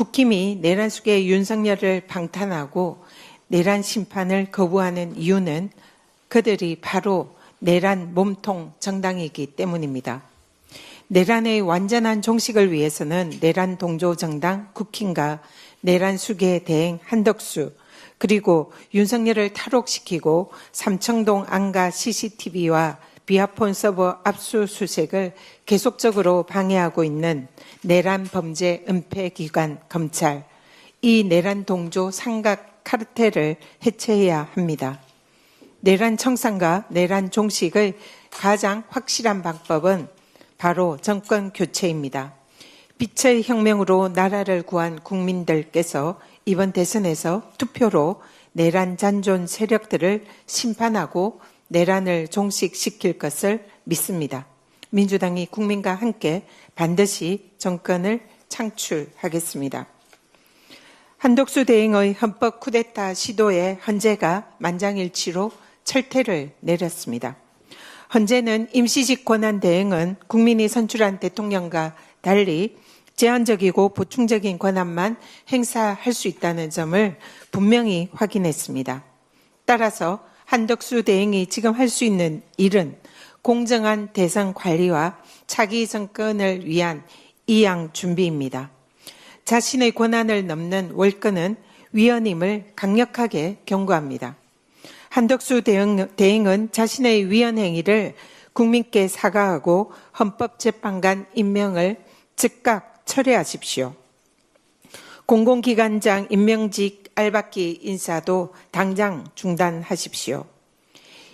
국힘이 내란숙의 윤석열을 방탄하고 내란 심판을 거부하는 이유는 그들이 바로 내란 몸통 정당이기 때문입니다. 내란의 완전한 종식을 위해서는 내란 동조 정당 국힘과 내란 수계 대행 한덕수 그리고 윤석열을 탈옥시키고 삼청동 안가 CCTV와 비아폰 서버 압수수색을 계속적으로 방해하고 있는 내란 범죄 은폐 기관 검찰 이 내란 동조 삼각 카르텔을 해체해야 합니다. 내란 청산과 내란 종식의 가장 확실한 방법은 바로 정권 교체입니다. 빛의 혁명으로 나라를 구한 국민들께서 이번 대선에서 투표로 내란 잔존 세력들을 심판하고 내란을 종식시킬 것을 믿습니다. 민주당이 국민과 함께 반드시 정권을 창출하겠습니다. 한덕수 대행의 헌법 쿠데타 시도에 헌재가 만장일치로 철퇴를 내렸습니다. 헌재는 임시직 권한 대행은 국민이 선출한 대통령과 달리 제한적이고 보충적인 권한만 행사할 수 있다는 점을 분명히 확인했습니다. 따라서 한덕수 대행이 지금 할 수 있는 일은 공정한 대선 관리와 차기 정권을 위한 이양 준비입니다. 자신의 권한을 넘는 월권은 위헌임을 강력하게 경고합니다. 한덕수 대행, 대행은 자신의 위헌 행위를 국민께 사과하고 헌법재판관 임명을 즉각 철회하십시오. 공공기관장 임명직 알박기 인사도 당장 중단하십시오.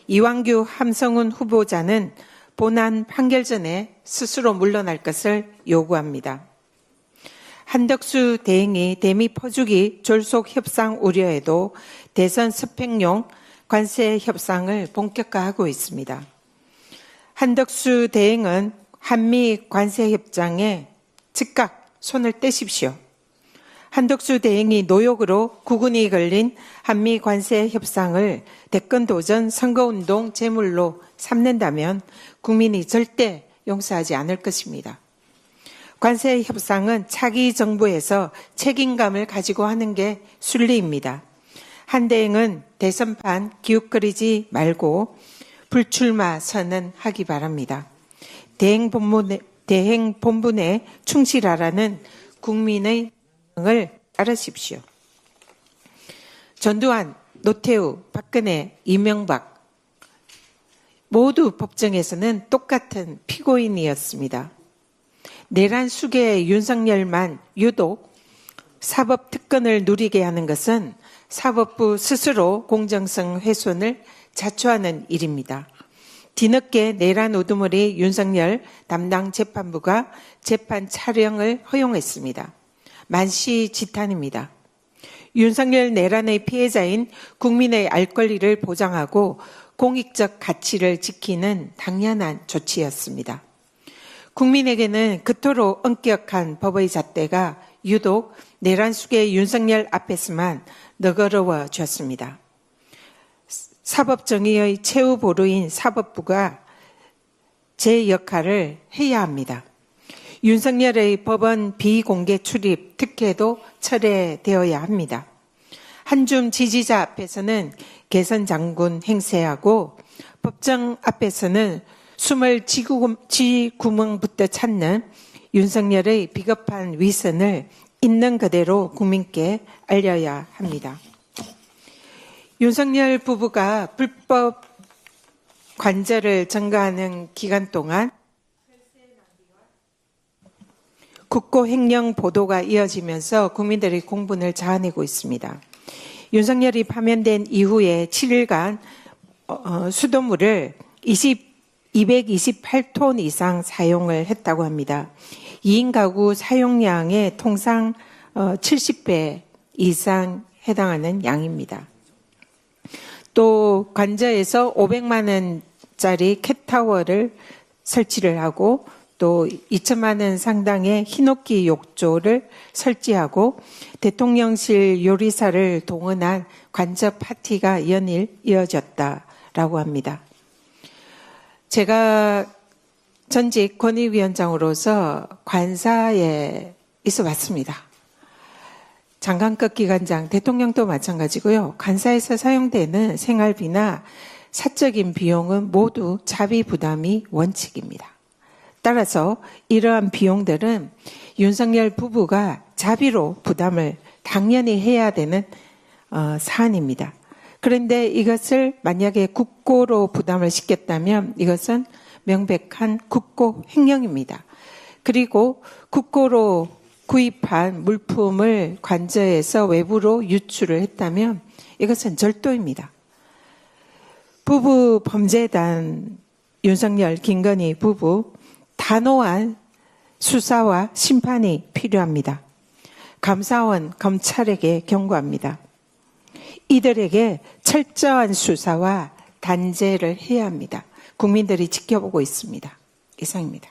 이왕규 함성훈 후보자는 본안 판결 전에 스스로 물러날 것을 요구합니다. 한덕수 대행이 대미 퍼주기 졸속 협상 우려에도 대선 스펙용 관세 협상을 본격화하고 있습니다. 한덕수 대행은 한미 관세 협정에 즉각 손을 떼십시오. 한덕수 대행이 노역으로 구군이 걸린 한미 관세 협상을 대권 도전 선거운동 제물로 삼는다면 국민이 절대 용서하지 않을 것입니다. 관세 협상은 차기 정부에서 책임감을 가지고 하는 게 순리입니다. 한대행은 대선판 기웃거리지 말고 불출마 선언하기 바랍니다. 대행 본부, 대행 본분에 충실하라는 국민의 명 을 따르십시오. 전두환, 노태우, 박근혜, 이명박 모두 법정에서는 똑같은 피고인이었습니다. 내란 수계의 윤석열만 유독 사법 특권을 누리게 하는 것은 사법부 스스로 공정성 훼손을 자초하는 일입니다. 뒤늦게 내란 우두머리 윤석열 담당 재판부가 재판 촬영을 허용했습니다. 만시지탄입니다. 윤석열 내란의 피해자인 국민의 알 권리를 보장하고 공익적 가치를 지키는 당연한 조치였습니다. 국민에게는 그토록 엄격한 법의 잣대가 유독 내란 속의 윤석열 앞에서만 너그러워졌습니다. 사법정의의 최후 보루인 사법부가 제 역할을 해야 합니다. 윤석열의 법원 비공개 출입 특혜도 철회되어야 합니다. 한줌 지지자 앞에서는 개선 장군 행세하고 법정 앞에서는 숨을 지구멍부터 찾는 윤석열의 비겁한 위선을 있는 그대로 국민께 알려야 합니다. 윤석열 부부가 불법 관절을 증가하는 기간 동안 국고 횡령 보도가 이어지면서 국민들의 공분을 자아내고 있습니다. 윤석열이 파면된 이후에 7일간 어, 어, 수돗물을 20, 228톤 이상 사용을 했다고 합니다. 2인 가구 사용량의 통상 70배 어, 이상 해당하는 양입니다. 또 관저에서 500만 원짜리 캣타워를 설치를 하고 또 2천만 원 상당의 히노키 욕조를 설치하고 대통령실 요리사를 동원한 관저 파티가 연일 이어졌다라고 합니다. 제가 전직 권익위원장으로서 관사에 있어 봤습니다. 장관급 기관장, 대통령도 마찬가지고요. 간사에서 사용되는 생활비나 사적인 비용은 모두 자비 부담이 원칙입니다. 따라서 이러한 비용들은 윤석열 부부가 자비로 부담을 당연히 해야 되는 어, 사안입니다. 그런데 이것을 만약에 국고로 부담을 시켰다면 이것은 명백한 국고 횡령입니다. 그리고 국고로 구입한 물품을 관저에서 외부로 유출을 했다면 이것은 절도입니다. 부부 범죄단 윤석열, 김건희 부부 단호한 수사와 심판이 필요합니다. 감사원 검찰에게 경고합니다. 이들에게 철저한 수사와 단죄를 해야 합니다. 국민들이 지켜보고 있습니다. 이상입니다.